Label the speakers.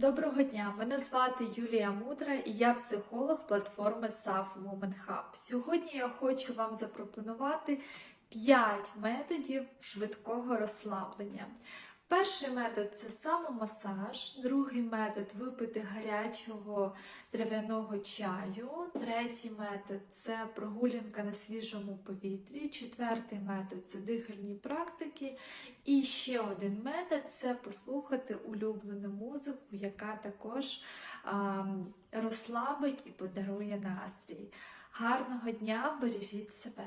Speaker 1: Доброго дня! Мене звати Юлія Мудра і я психолог платформи SAF Women Hub. Сьогодні я хочу вам запропонувати 5 методів швидкого розслаблення. Перший метод це самомасаж, другий метод випити гарячого трав'яного чаю, третій метод це прогулянка на свіжому повітрі, четвертий метод це дихальні практики. І ще один метод це послухати улюблену музику, яка також а, розслабить і подарує настрій. Гарного дня, бережіть себе!